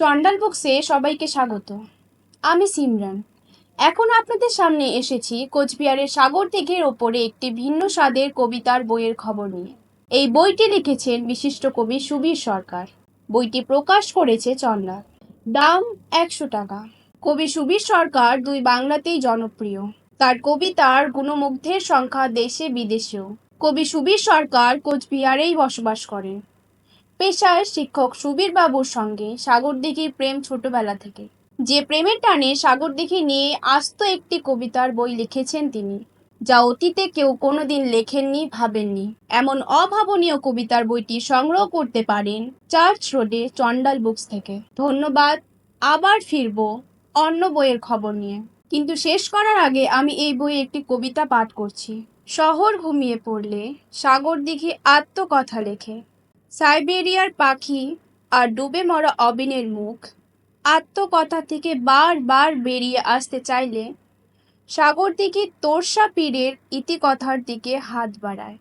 চন্ডাল বক্সে সবাইকে স্বাগত। আমি সিমরান। এখন আপনাদের সামনে এসেছি কোচবিহারের সাগর দিঘির ওপরে একটি ভিন্ন স্বাদের কবিতার বইয়ের খবর নিয়ে। এই বইটি লিখেছেন বিশিষ্ট কবি সুবীর সরকার। বইটি প্রকাশ করেছে চন্ডাল দাম একশো টাকা। কবি সুবীর সরকার দুই বাংলাতেই জনপ্রিয়। তার কবিতার গুণমুগ্ধের সংখ্যা দেশে বিদেশেও। কবি সুবীর সরকার কোচবিহারেই বসবাস করেন। পেশায় শিক্ষক সুবীর বাবুর সঙ্গে সাগরদিঘির প্রেম ছোটবেলা থেকে। যে প্রেমের টানে সাগরদিঘি নিয়ে আস্ত একটি কবিতার বই লিখেছেন তিনি, যা অতীতে কেউ কোনোদিন লেখেননি, ভাবেননি। এমন অভাবনীয় কবিতার বইটি সংগ্রহ করতে পারেন চার্চ রোডে চন্ডাল বুকস থেকে। ধন্যবাদ, আবার ফিরবো অন্য বইয়ের খবর নিয়ে। কিন্তু শেষ করার আগে আমি এই বইয়ে একটি কবিতা পাঠ করছি। শহর ঘুমিয়ে পড়লে সাগর দিঘি আত্মকথা লেখে। সাইবেরিয়ার পাখি আর ডুবে মরা অবিনের মুখ আত্মকথা থেকে বারবার বেরিয়ে আসতে চাইলে সাগর দিকে তোরসা পীরের ইতিকথার দিকে হাত বাড়ায়।